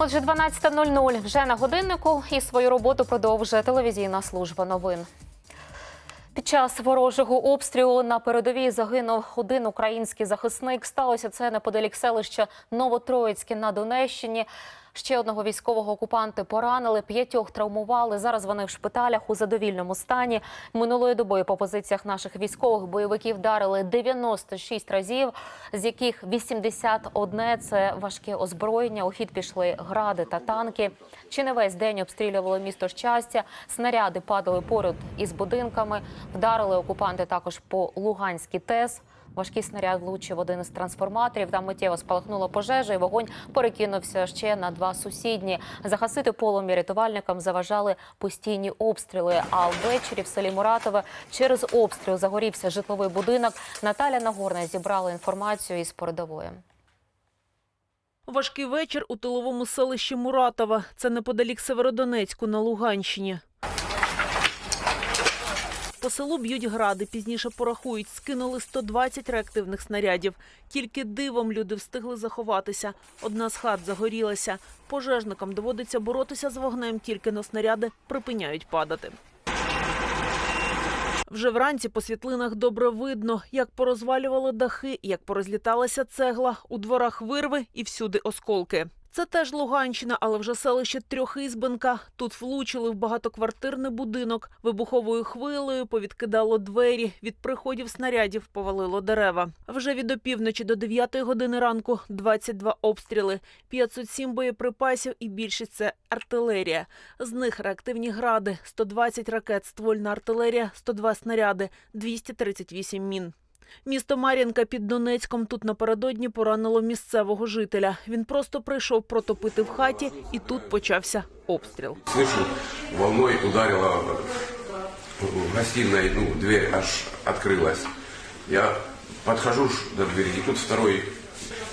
Отже, 12.00 вже на годиннику і свою роботу продовжує телевізійна служба новин. Під час ворожого обстрілу на передовій загинув один український захисник. Сталося це неподалік селища Новотроїцьке на Донеччині. Ще одного військового окупанти поранили, п'ятьох травмували. Зараз вони в шпиталях у задовільному стані. Минулої доби по позиціях наших військових бойовиків вдарили 96 разів, з яких 81 – це важке озброєння. У хід пішли гради та танки. Чи не весь день обстрілювало місто щастя. Снаряди падали поряд із будинками. Вдарили окупанти також по Луганській ТЕС. Важкий снаряд влучив один із трансформаторів. Там миттєво спалахнула пожежа, і вогонь перекинувся ще на два сусідні. Загасити полум'я рятувальникам заважали постійні обстріли. А ввечері в селі Муратове через обстріл загорівся житловий будинок. Наталя Нагорна зібрала інформацію із передової. Важкий вечір у тиловому селищі Муратова. Це неподалік Северодонецьку на Луганщині. По селу б'ють гради, пізніше порахують. Скинули 120 реактивних снарядів. Тільки дивом люди встигли заховатися. Одна з хат загорілася. Пожежникам доводиться боротися з вогнем, тільки на снаряди припиняють падати. Вже вранці по світлинах добре видно, як порозвалювали дахи, як порозліталася цегла, у дворах вирви і всюди осколки. Це теж Луганщина, але вже селище Трьохізбенка. Тут влучили в багатоквартирний будинок. Вибуховою хвилею повідкидало двері. Від приходів снарядів повалило дерева. Вже від опівночі до 9 години ранку 22 обстріли, 507 боєприпасів і більшість це артилерія. З них реактивні гради, 120 ракет, ствольна артилерія, 102 снаряди, 238 мін. Місто Мар'їнка під Донецьком тут напередодні поранило місцевого жителя. Він просто прийшов протопити в хаті, і тут почався обстріл. Слышу, волной ударила в гостиной, ну, дверь аж открылась. Я подхожу ж до двери, и тут второй,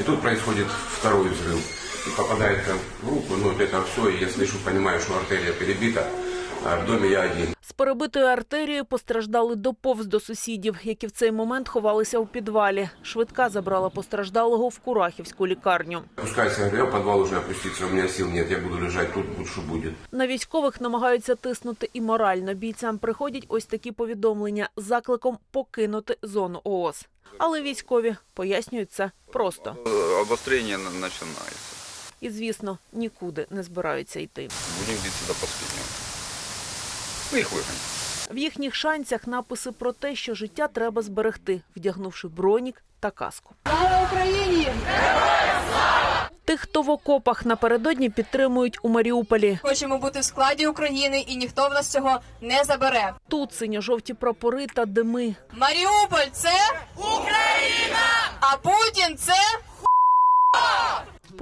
и тут происходит второй взрыв. И попадает как в руку, ну, вот это все, и я слышу, понимаю, что артерия перебита, а в доме я один. З перебитою артерією постраждали доповз до сусідів, які в цей момент ховалися у підвалі. Швидка забрала постраждалого в Курахівську лікарню. Пускайся, я в подвал уже опуститься, у меня сил нет, я буду лежать тут, будь что будет. На військових намагаються тиснути і морально. Бійцям приходять ось такі повідомлення з закликом покинути зону ООС. Але військові пояснюють це просто. Обострение на- начинается. І, звісно, нікуди не збираються йти. Будем биться до последнего. В їхніх шанцях написи про те, що життя треба зберегти, вдягнувши бронік та каску. Слава Україні! Тих, хто в окопах напередодні підтримують у Маріуполі. Хочемо бути в складі України, і ніхто в нас цього не забере. Тут синьо-жовті прапори та дими. Маріуполь це Україна! А Путін це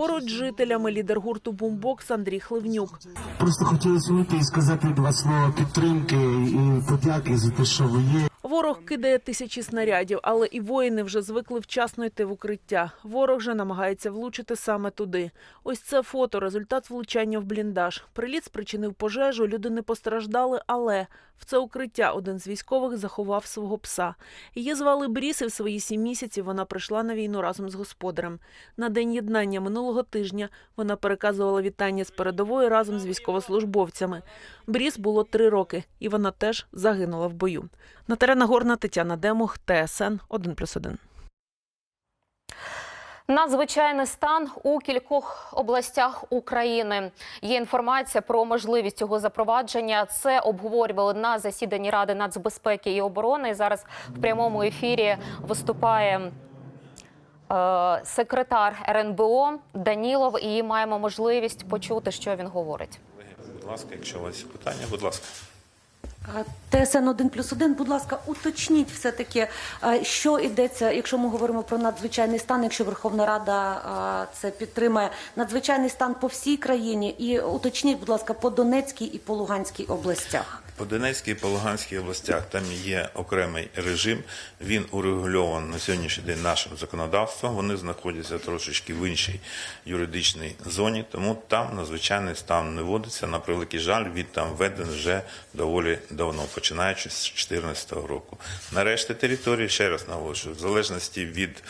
Поруч жителями лідер гурту Бумбокс Андрій Хливнюк. Просто хотілося вийти і сказати два слова підтримки і подяки за те, що ви є. Ворог кидає тисячі снарядів, але і воїни вже звикли вчасно йти в укриття. Ворог же намагається влучити саме туди. Ось це фото, результат влучання в бліндаж. Приліт спричинив пожежу, люди не постраждали, але в це укриття один з військових заховав свого пса. Її звали Бріс, і в свої сім місяців вона прийшла на війну разом з господарем. На день єднання минулого тижня вона переказувала вітання з передової разом з військовослужбовцями. Бріс було три роки, і вона теж загинула в бою. Наталя Нагорна, Тетяна Демух, ТСН 1+,1. Надзвичайний стан у кількох областях України. Є інформація про можливість його запровадження. Це обговорювали на засіданні Ради нацбезпеки і оборони. Зараз в прямому ефірі виступає е, секретар РНБО Данілов, і маємо можливість почути, що він говорить. Будь ласка, якщо у вас є питання, будь ласка. ТСН 1 плюс 1, будь ласка, уточніть все-таки, що йдеться, якщо ми говоримо про надзвичайний стан, якщо Верховна Рада це підтримає, надзвичайний стан по всій країні і уточніть, будь ласка, по Донецькій і по Луганській областях. По Донецькій і по Луганській областях там є окремий режим. Він урегульований на сьогоднішній день нашим законодавством. Вони знаходяться трошечки в іншій юридичній зоні, тому там надзвичайний стан не вводиться. На превеликий жаль, він там введений вже доволі давно, починаючи з 2014 року. На решті території, ще раз наголошую, в залежності від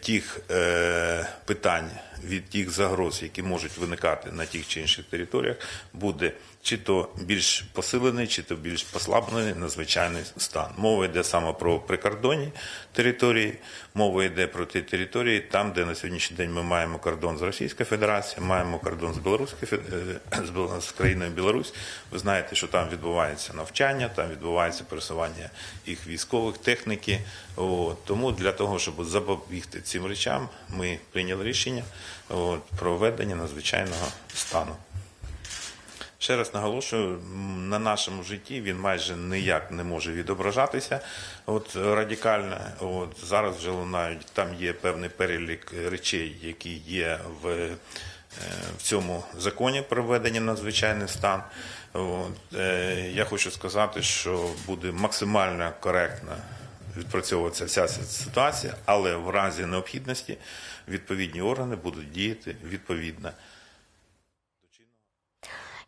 тих е, питань, від тих загроз, які можуть виникати на тих чи інших територіях, буде чи то більш посилений, чи то більш послаблений надзвичайний стан. Мова йде саме про прикордонні території, мова йде про ті території, там, де на сьогоднішній день ми маємо кордон з Російською Федерацією, маємо кордон з Білоруською е, з країною Білорусь. Ви знаєте, що там відбувається навчання, там відбувається пересування їх військових техніки. От. Тому для того, щоб запобігти цим речам, ми прийняли рішення от, про введення надзвичайного стану. Ще раз наголошую, на нашому житті він майже ніяк не може відображатися от, радикально. От, зараз вже лунають, там є певний перелік речей, які є в, е, в цьому законі про введення надзвичайний стан. От, е, я хочу сказати, що буде максимально коректно відпрацьовуватися вся ситуація, але в разі необхідності відповідні органи будуть діяти відповідно.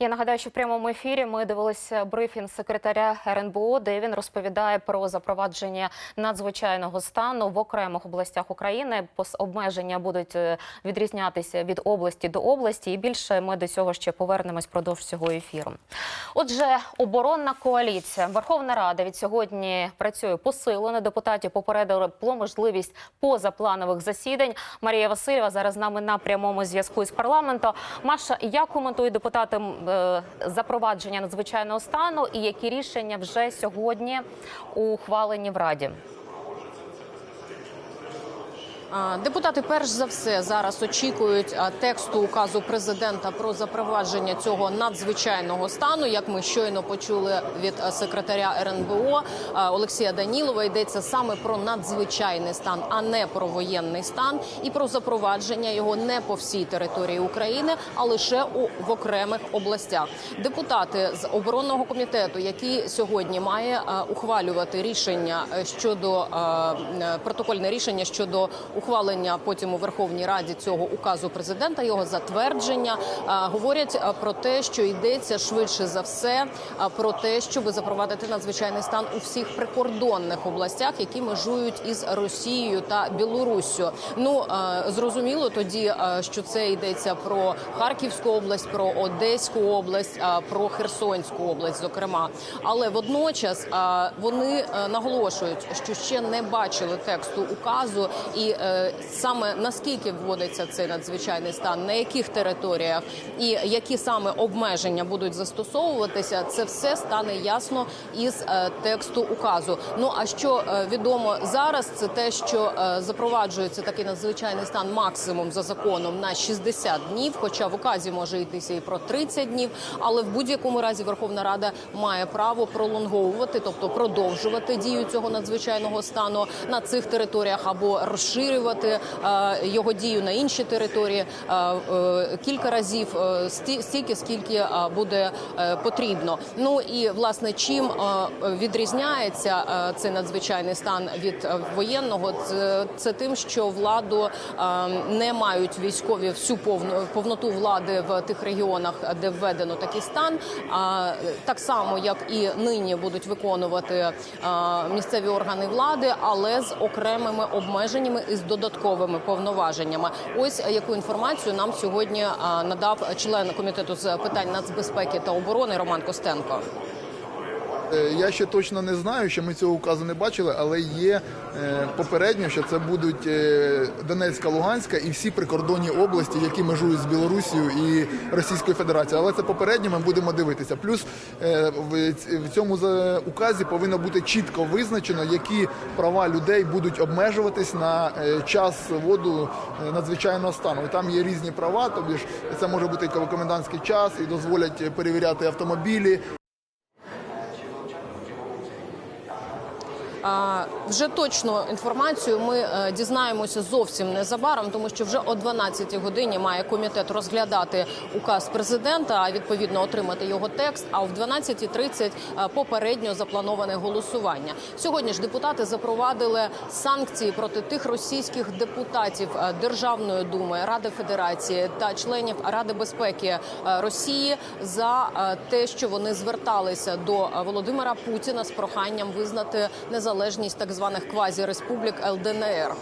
Я нагадаю, що в прямому ефірі ми дивилися брифінг секретаря РНБО, де він розповідає про запровадження надзвичайного стану в окремих областях України. Обмеження будуть е, відрізнятися від області до області, і більше ми до цього ще повернемось впродовж цього ефіру. Отже, оборонна коаліція Верховна Рада від сьогодні працює посилено. Депутатів попередили про можливість позапланових засідань. Марія Васильєва зараз з нами на прямому зв'язку із парламенту. Маша, як коментують депутати запровадження надзвичайного стану і які рішення вже сьогодні ухвалені в Раді? Депутати перш за все зараз очікують тексту указу президента про запровадження цього надзвичайного стану. Як ми щойно почули від секретаря РНБО Олексія Данілова, йдеться саме про надзвичайний стан, а не про воєнний стан, і про запровадження його не по всій території України, а лише у в окремих областях. Депутати з оборонного комітету, який сьогодні має ухвалювати рішення е, щодо е, протокольне рішення щодо ухвалення потім у Верховній Раді цього указу президента, його затвердження, говорять про те, що йдеться швидше за все про те, щоб запровадити надзвичайний стан у всіх прикордонних областях, які межують із Росією та Білоруссю. Ну зрозуміло тоді, що це йдеться про Харківську область, про Одеську область, про Херсонську область, зокрема. Але водночас вони е, наголошують, що ще не бачили тексту указу, і е, саме наскільки вводиться цей надзвичайний стан, на яких територіях і які саме обмеження будуть застосовуватися, це все стане ясно із е, тексту указу. Ну а що е, відомо зараз, це те, що е, запроваджується такий надзвичайний стан максимум за законом на 60 днів, хоча в указі може йтися і про 30 днів. Але в будь-якому разі Верховна Рада має право пролонговувати, тобто продовжувати дію цього надзвичайного стану на цих територіях або розширювати е, його дію на інші території е, е, кілька разів сті- стільки, скільки буде потрібно. Ну і власне чим відрізняється цей надзвичайний стан від воєнного, це, тим, що владу не мають військові всю повну повноту влади в тих регіонах, де введено такий стан. А так само як і нині будуть виконувати місцеві органи влади, але з окремими обмеженнями і з додатковими повноваженнями. Ось яку інформацію нам сьогодні е, надав член комітету з питань нацбезпеки та оборони Роман Костенко. Е, Я ще точно не знаю, що ми цього указу не бачили, але є е, попередньо, що це будуть е, Донецька, Луганська і всі прикордонні області, які межують з Білорусією і Російською Федерацією. Але це попередньо ми будемо дивитися. Плюс в цьому указі повинно бути чітко визначено, які права людей будуть обмежуватись на час вводу е, надзвичайного стану. І там є різні права, тобі ж це може бути комендантський час, і дозволять перевіряти автомобілі. Вже точно інформацію ми е, дізнаємося зовсім незабаром, тому що вже о 12 годині має комітет розглядати указ президента, а відповідно отримати його текст. А в 12.30 е, попередньо заплановане голосування. Сьогодні ж депутати запровадили санкції проти тих російських депутатів е, Державної думи, Ради Федерації та членів Ради безпеки Росії за те, що вони зверталися до Володимира Путіна з проханням визнати незалежність незалежність так званих квазіреспублік ЛДНР.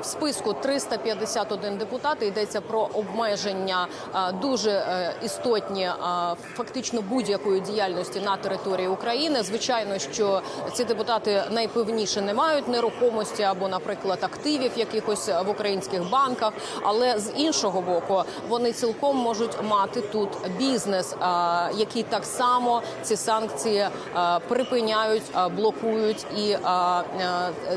В списку 351 депутат йдеться про обмеження дуже е, істотні фактично будь-якої діяльності на території України. Звичайно, що ці депутати найпевніше не мають нерухомості або, наприклад, активів якихось в українських банках. Але з іншого боку, вони цілком можуть мати тут бізнес, який так само ці санкції припиняють, блокують, і е,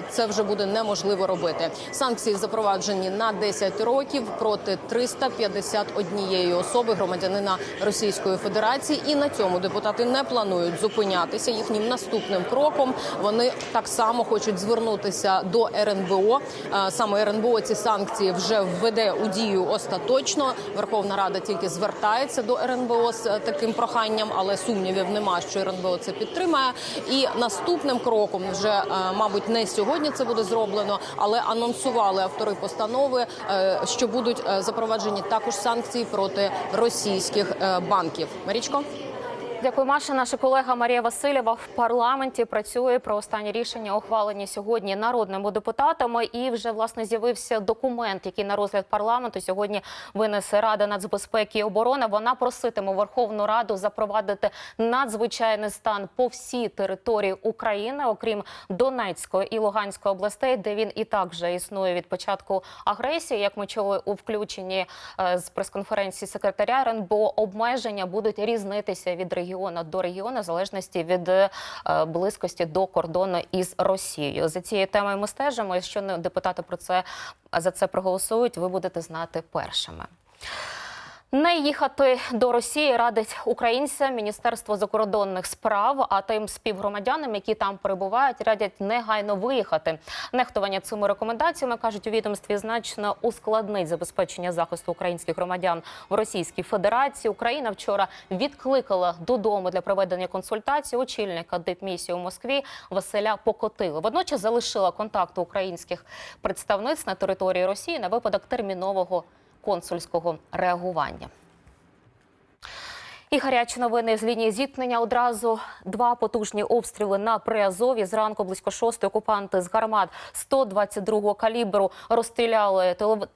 це вже буде неможливо робити. Санкції запроваджені на 10 років проти 351 особи громадянина Російської Федерації. І на цьому депутати не планують зупинятися. Їхнім наступним кроком вони так само хочуть звернутися до РНБО. Е, Саме РНБО ці санкції вже введе у дію остаточно. Верховна Рада тільки звертається до РНБО з е, таким проханням, але сумнівів нема, що РНБО це підтримає. І наступним кроком вже е, мабуть не сьогодні це буде зроблено, але анонсували автори постанови, е, що будуть е, запроваджені також санкції проти російських банків. Марічко. Дякую, Маша. Наша колега Марія Васильєва в парламенті працює про останні рішення, ухвалені сьогодні народними депутатами. І вже власне з'явився документ, який на розгляд парламенту сьогодні винесе Рада нацбезпеки і оборони. Вона проситиме Верховну Раду запровадити надзвичайний стан по всій території України, окрім Донецької і Луганської областей, де він і так вже існує від початку агресії. Як ми чули у включенні е, з прес-конференції секретаря РНБО, обмеження будуть різнитися від регіону до регіону, в залежності від е, близькості до кордону із Росією. За цією темою ми стежимо. Якщо депутати про це за це проголосують, ви будете знати першими. Не їхати до Росії радить українцям Міністерство закордонних справ. А тим співгромадянам, які там перебувають, радять негайно виїхати. Нехтування цими рекомендаціями кажуть у відомстві значно ускладнить забезпечення захисту українських громадян в Російській Федерації. Україна вчора відкликала додому для проведення консультацій очільника дипмісії у Москві Василя Покотила. Водночас залишила контакти українських представництв на території Росії на випадок термінового консульського реагування. І гарячі новини з лінії зіткнення. Одразу два потужні обстріли на Приазові. Зранку близько шостої окупанти з гармат 122-го калібру розстріляли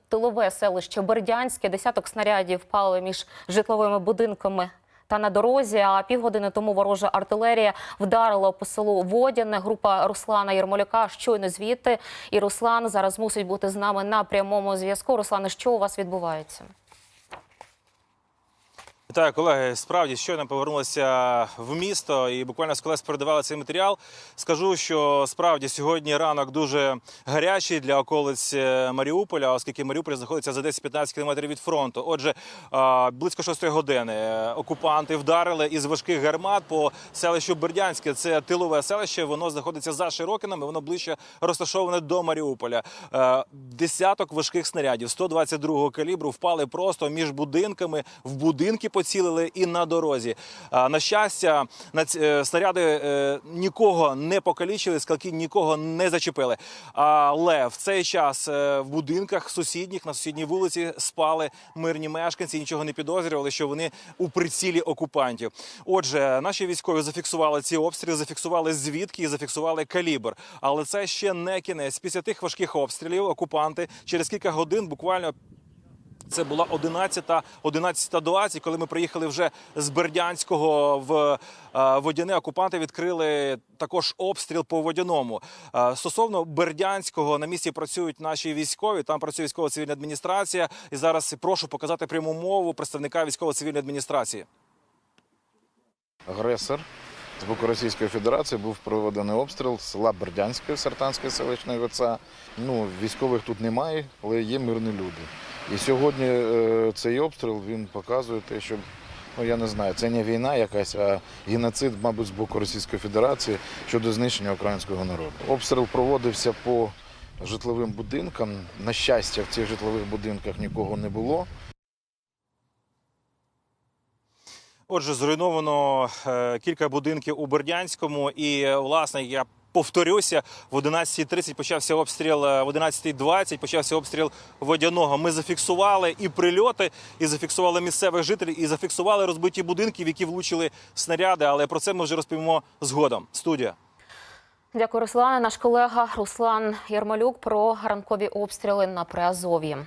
тилове- селище Бердянське. Десяток снарядів впали між житловими будинками. Та на дорозі, а півгодини тому ворожа артилерія вдарила по селу Водяне. Група Руслана Єрмоляка щойно звідти. І Руслан зараз мусить бути з нами на прямому зв'язку. Руслане, що у вас відбувається? Вітаю, колеги. Справді щойно повернулися в місто і буквально з колес передавали цей матеріал. Скажу, що справді сьогодні ранок дуже гарячий для околиць е, Маріуполя, оскільки Маріуполь знаходиться за 10-15 кілометрів від фронту. Отже, близько 6 години е, окупанти вдарили із важких гармат по селищу Бердянське. Це тилове селище. Воно знаходиться за Широкинами. Воно ближче розташоване до Маріуполя. Е, Десяток важких снарядів 122-го калібру впали просто між будинками в будинки поцілили і на дорозі. На щастя, е, снаряди е, нікого не покалічили, скалки нікого не зачепили. Але в цей час е, в будинках сусідніх на сусідній вулиці спали мирні мешканці, нічого не підозрювали, що вони у прицілі окупантів. Отже, наші військові зафіксували ці обстріли, зафіксували звідки і зафіксували калібр. Але це ще не кінець. Після тих важких обстрілів окупанти через кілька годин буквально це була 11 11.20, коли ми приїхали вже з Бердянського в е, Водяне. Окупанти відкрили також обстріл по водяному. Е, Стосовно Бердянського на місці працюють наші військові. Там працює військово-цивільна адміністрація. І зараз прошу показати пряму мову представника військово-цивільної адміністрації. агресор з боку Російської Федерації був проведений обстріл села Бердянської, Сартанської селищної ВЦА. Ну, військових тут немає, але є мирні люди. І сьогодні е, цей обстріл він показує те, що ну я не знаю, це не війна якась, а геноцид, мабуть, з боку Російської Федерації щодо знищення українського народу. Обстріл проводився по житловим будинкам. На щастя, в цих житлових будинках нікого не було. Отже, зруйновано е, кілька будинків у Бердянському, і власне я повторюся, в 11.30 почався обстріл, е, в 11.20 почався обстріл водяного. Ми зафіксували і прильоти, і зафіксували місцевих жителів, і зафіксували розбиті будинки, в які влучили снаряди. Але про це ми вже розповімо згодом. Студія. Дякую, Руслане. Наш колега Руслан Ярмолюк про ранкові обстріли на Приазов'ї.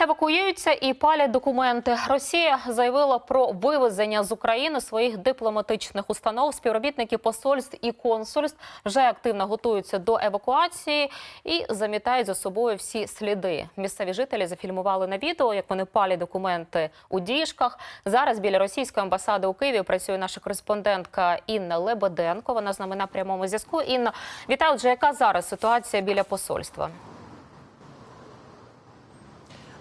Евакуюються і палять документи. Росія заявила про вивезення з України своїх дипломатичних установ. Співробітники посольств і консульств вже активно готуються до евакуації і замітають за собою всі сліди. Місцеві жителі зафільмували на відео, як вони палять документи у діжках. Зараз біля російської амбасади у Києві працює наша кореспондентка Інна Лебеденко. Вона з нами на прямому зв'язку. Інна, вітаю. Отже, яка зараз ситуація біля посольства?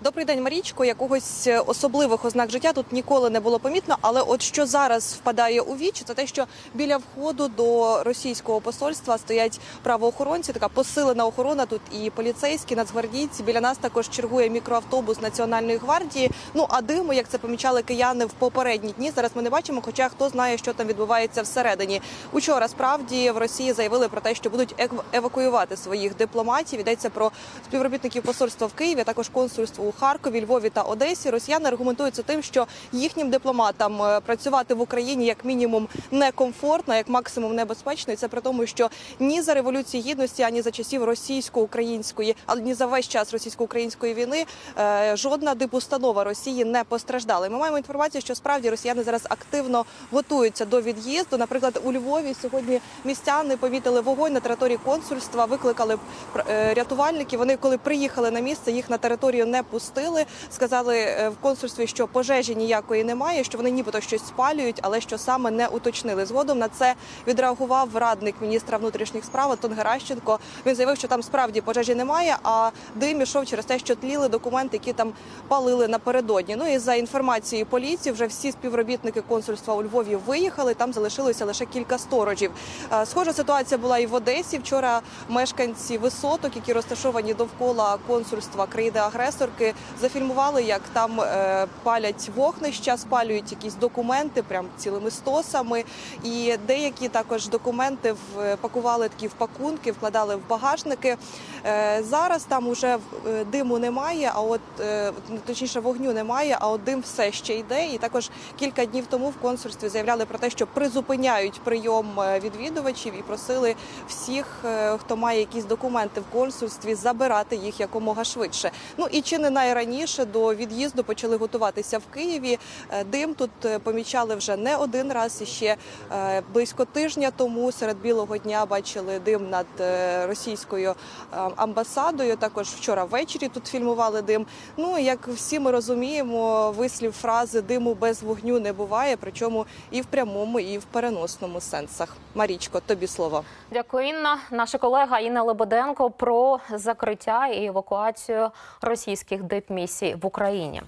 Добрий день, Марічко. Якогось е, особливих ознак життя тут ніколи не було помітно. Але от що зараз впадає у вічі, це те, що біля входу до російського посольства стоять правоохоронці. Така посилена охорона. Тут і поліцейські, нацгвардійці. Біля нас також чергує мікроавтобус Національної гвардії. Ну а диму, як це помічали кияни в попередні дні. Зараз ми не бачимо. Хоча хто знає, що там відбувається всередині. Учора справді в Росії заявили про те, що будуть евакуювати своїх дипломатів. Йдеться про співробітників посольства в Києві, а також консульство у Харкові, Львові та Одесі. Росіяни аргументуються тим, що їхнім дипломатам е, працювати в Україні як мінімум некомфортно, як максимум небезпечно. І це при тому, що ні за революції гідності, ані за часів російсько-української, але ні за весь час російсько-української війни е, жодна дипустанова Росії не постраждала. І Ми маємо інформацію, що справді росіяни зараз активно готуються до від'їзду. Наприклад, у Львові сьогодні містяни помітили вогонь на території консульства, викликали е, рятувальників. Вони, коли приїхали на місце, їх на територію не пустили. Сказали е, в консульстві, що пожежі ніякої немає, що вони нібито щось спалюють, але що саме не уточнили. Згодом на це відреагував радник міністра внутрішніх справ Антон Геращенко. Він заявив, що там справді пожежі немає, а дим ішов через те, що тліли документи, які там палили напередодні. Ну і за інформацією поліції, вже всі співробітники консульства у Львові виїхали. Там залишилося лише кілька сторожів. Е, Схожа ситуація була і в Одесі. Вчора мешканці висоток, які розташовані довкола консульства країни-агресорки, зафільмували, як там е, палять вогнища, спалюють якісь документи, прям цілими стосами. І деякі також документи в- пакували такі в пакунки, вкладали в багажники. Е, Зараз там уже е, диму немає, а от е, точніше вогню немає, а от дим все ще йде. І також кілька днів тому в консульстві заявляли про те, що призупиняють прийом е, відвідувачів і просили всіх, е, хто має якісь документи в консульстві, забирати їх якомога швидше. Ну і чи не найраніше до від'їзду почали готуватися в Києві. Е, Дим тут е, помічали вже не один раз. І ще е, близько тижня тому серед білого дня бачили дим над російською амбасадою. Також вчора ввечері тут фільмували дим. Ну як всі ми розуміємо, вислів фрази диму без вогню не буває, причому і в прямому, і в переносному сенсах. Марічко, тобі слово. Дякую, Інна. Наша колега Інна Лебеденко про закриття і евакуацію російських дипмісій в Україні.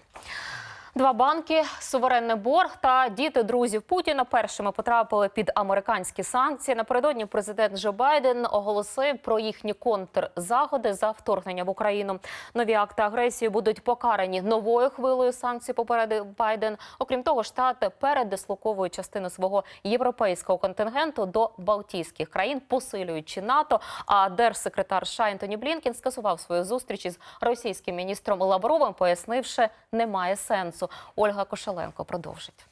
Два банки, суверенний борг та діти друзів Путіна першими потрапили під американські санкції. Напередодні президент Джо Байден оголосив про їхні контрзаходи за вторгнення в Україну. Нові акти агресії будуть покарані новою хвилею санкцій. Попередив Байден. Окрім того, штати передислоковують частину свого європейського контингенту до Балтійських країн, посилюючи НАТО. А держсекретар США Ентоні Блінкен скасував свою зустріч із російським міністром Лавровим, пояснивши, немає сенсу. Ольга Кошеленко продовжить.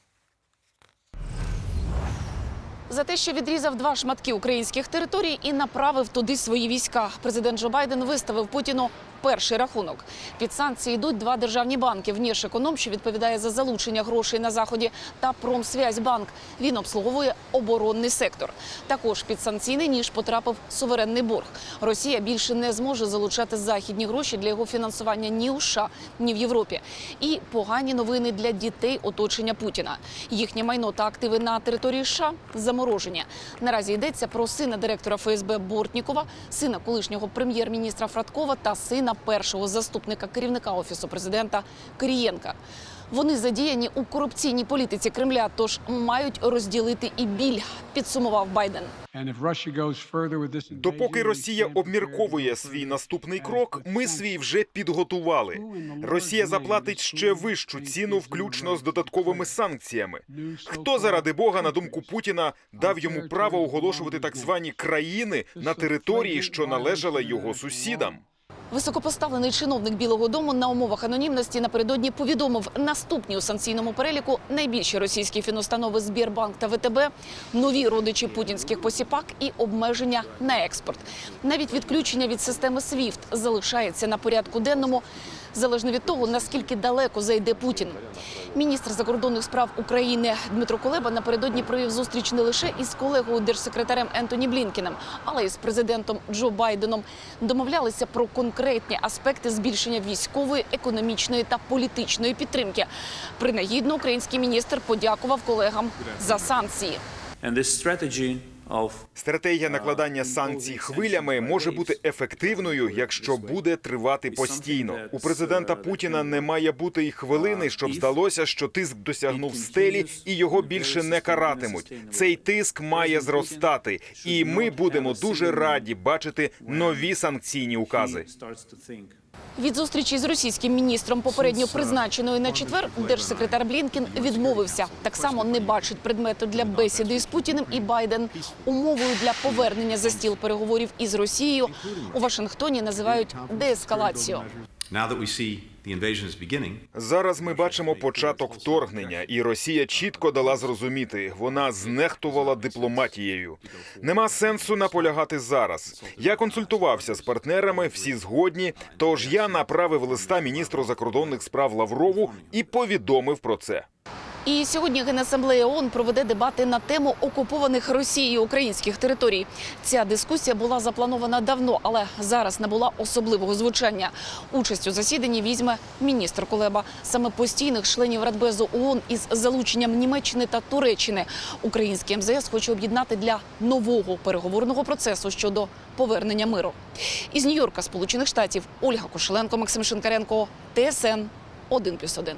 За те, що відрізав два шматки українських територій і направив туди свої війська. Президент Джо Байден виставив Путіну перший рахунок. Під санкції йдуть два державні банки. Внішеконом, що відповідає за залучення грошей на заході, та Промсвязьбанк. Він обслуговує оборонний сектор. Також під санкційний ніж потрапив суверенний борг. Росія більше не зможе залучати західні гроші для його фінансування ні у США, ні в Європі. І погані новини для дітей оточення Путіна. Їхнє майно та активи на території США заморожені. Наразі йдеться про сина директора ФСБ Бортнікова, сина колишнього прем'єр-міністра Фрадкова та сина першого заступника керівника офісу президента Кирієнка. Вони задіяні у корупційній політиці Кремля, тож мають розділити і біль. Підсумував Байден. Допоки Росія обмірковує свій наступний крок, ми свій вже підготували. Росія заплатить ще вищу ціну, включно з додатковими санкціями. Хто заради Бога, на думку Путіна, дав йому право оголошувати так звані країни на території, що належали його сусідам? Високопоставлений чиновник Білого Дому на умовах анонімності напередодні повідомив наступні у санкційному переліку найбільші російські фінустанови Збірбанк та ВТБ, нові родичі путінських посіпак і обмеження на експорт. Навіть відключення від системи SWIFT залишається на порядку денному, залежно від того наскільки далеко зайде Путін. Міністр закордонних справ України Дмитро Кулеба напередодні провів зустріч не лише із колегою держсекретарем Ентоні Блінкіном, але й з президентом Джо Байденом. Домовлялися про конкретні аспекти збільшення військової, економічної та політичної підтримки. Принагідно український міністр подякував колегам за санкції. Стратегія накладання санкцій хвилями може бути ефективною, якщо буде тривати постійно. У президента Путіна не має бути і хвилини, щоб здалося, що тиск досягнув стелі і його більше не каратимуть. Цей тиск має зростати, і ми будемо дуже раді бачити нові санкційні укази. Від зустрічі з російським міністром, попередньо призначеної на четвер, держсекретар Блінкін відмовився. Так само не бачить предмету для бесіди із Путіним і Байден. Умовою для повернення за стіл переговорів із Росією у Вашингтоні називають деескалацію. Зараз ми бачимо початок вторгнення, і Росія чітко дала зрозуміти, вона знехтувала дипломатією. Нема сенсу наполягати зараз. Я консультувався з партнерами, всі згодні. Тож я направив листа міністру закордонних справ Лаврову і повідомив про це. І сьогодні Генасамблея ООН проведе дебати на тему окупованих Росією українських територій. Ця дискусія була запланована давно, але зараз набула особливого звучання. Участь у засіданні візьме міністр Кулеба. Саме постійних членів Радбезу ООН із залученням Німеччини та Туреччини український МЗС хоче об'єднати для нового переговорного процесу щодо повернення миру. Із Нью-Йорка, Сполучених Штатів, Ольга Кошеленко, Максим Шинкаренко, ТСН 1+,1.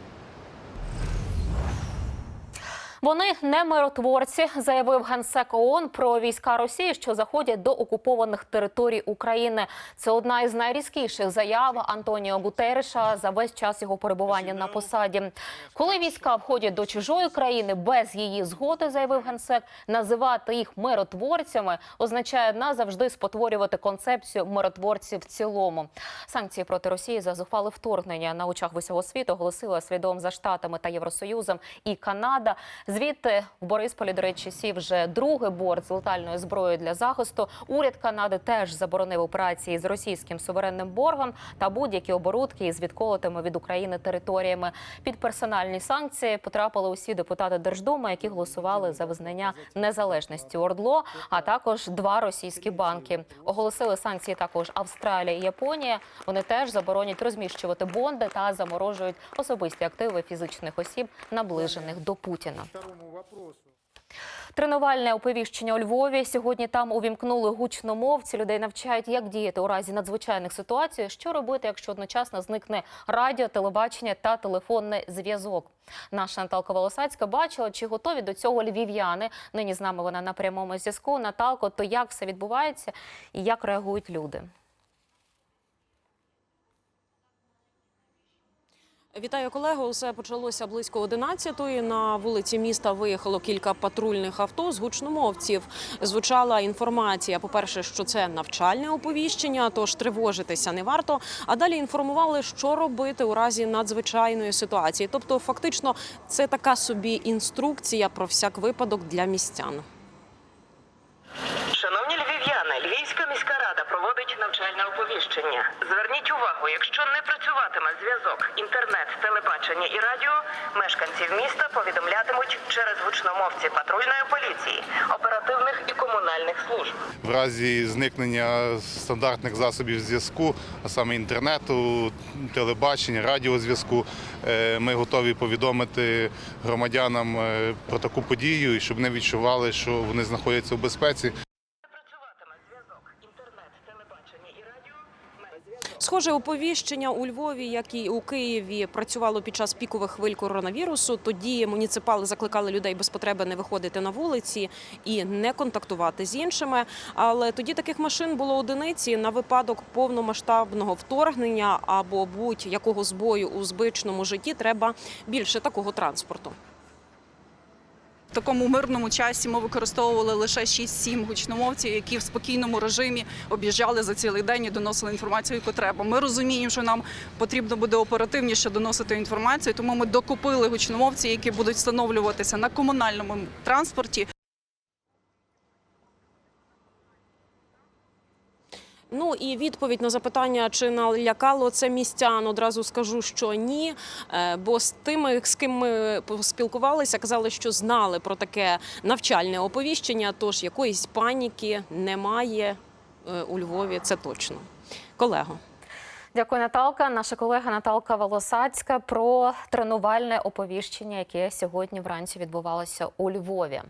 Вони не миротворці, заявив генсек ООН про війська Росії, що заходять до окупованих територій України. Це одна із найрізкіших заяв Антоніо Гутереша за весь час його перебування на посаді. Коли війська входять до чужої країни без її згоди, заявив генсек, називати їх миротворцями означає назавжди спотворювати концепцію миротворців в цілому. Санкції проти Росії за зухвале вторгнення на очах усього світу оголосила слідом за штатами та Євросоюзом і Канада. Звідти в Борисполі, до речі, сів вже другий борт з летальною зброєю для захисту. Уряд Канади теж заборонив операції з російським суверенним боргом та будь-які оборудки із відколотими від України територіями. Під персональні санкції потрапили усі депутати Держдуми, які голосували за визнання незалежності ОРДЛО, а також два російські банки. Оголосили санкції також Австралія і Японія. Вони теж заборонять розміщувати бонди та заморожують особисті активи фізичних осіб, наближених до Путіна. Тренувальне оповіщення у Львові. Сьогодні там увімкнули гучномовці. Людей навчають, як діяти у разі надзвичайних ситуацій, що робити, якщо одночасно зникне радіо, телебачення та телефонний зв'язок. Наша Наталка Волосацька бачила, чи готові до цього львів'яни. Нині з нами вона на прямому зв'язку. Наталко, то як все відбувається і як реагують люди? Вітаю колего. Усе почалося близько 11-ї. На вулиці міста виїхало кілька патрульних авто з гучномовців. Звучала інформація. По перше, що це навчальне оповіщення, тож тривожитися не варто. А далі інформували, що робити у разі надзвичайної ситуації. Тобто, фактично, це така собі інструкція про всяк випадок для містян. Шановні львів'яни, Львівська міська рада проводить навчальне оповіщення. Зверніть увагу, якщо не працюватиме зв'язок, інтернет, телебачення і радіо, мешканців міста повідомлятимуть через гучномовці патрульної поліції, оперативних і комунальних служб. В разі зникнення стандартних засобів зв'язку, а саме інтернету, телебачення, радіозв'язку, е, ми готові повідомити громадянам е, про таку подію, щоб вони відчували, що вони знаходяться в безпеці. Схоже, оповіщення у Львові, як і у Києві, працювало під час пікових хвиль коронавірусу. Тоді муніципали закликали людей без потреби не виходити на вулиці і не контактувати з іншими. Але тоді таких машин було одиниці на випадок повномасштабного вторгнення або будь-якого збою у збичному житті. Треба більше такого транспорту. Такому мирному часі ми використовували лише 6-7 гучномовців, які в спокійному режимі об'їжджали за цілий день і доносили інформацію, яку треба. Ми розуміємо, що нам потрібно буде оперативніше доносити інформацію, тому ми докупили гучномовці, які будуть встановлюватися на комунальному транспорті. Ну і відповідь на запитання, чи налякало це містян, одразу скажу, що ні. Е, Бо з тими, з ким ми спілкувалися, казали, що знали про таке навчальне оповіщення. Тож якоїсь паніки немає е, у Львові. Це точно. Колего. Дякую, Наталка. Наша колега Наталка Волосацька про тренувальне оповіщення, яке сьогодні вранці відбувалося у Львові.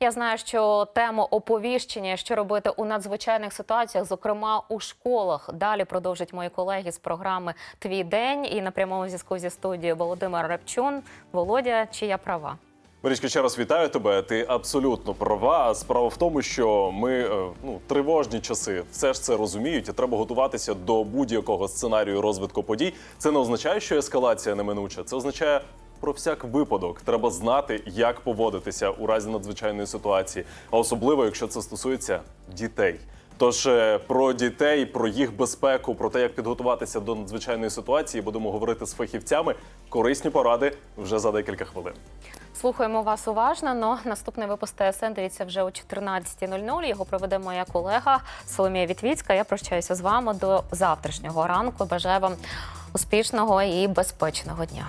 Я знаю, що тему оповіщення, що робити у надзвичайних ситуаціях, зокрема у школах. Далі продовжать мої колеги з програми Твій день і на прямому зв'язку зі студією Володимир Репчун. Володя, чи я права? Марічка, ще раз вітаю тебе. Ти абсолютно права. Справа в тому, що ми е, ну тривожні часи все ж це розуміють, і треба готуватися до будь-якого сценарію розвитку подій. Це не означає, що ескалація неминуча. Це означає. Про всяк випадок треба знати, як поводитися у разі надзвичайної ситуації, а особливо, якщо це стосується дітей. Тож е, про дітей, про їх безпеку, про те, як підготуватися до надзвичайної ситуації, будемо говорити з фахівцями. Корисні поради вже за декілька хвилин. Слухаємо вас уважно. Но наступний випуск ТСН дивіться вже о 14.00. Його проведе моя колега Соломія Вітвіцька. Я прощаюся з вами до завтрашнього ранку. Бажаю вам успішного і безпечного дня.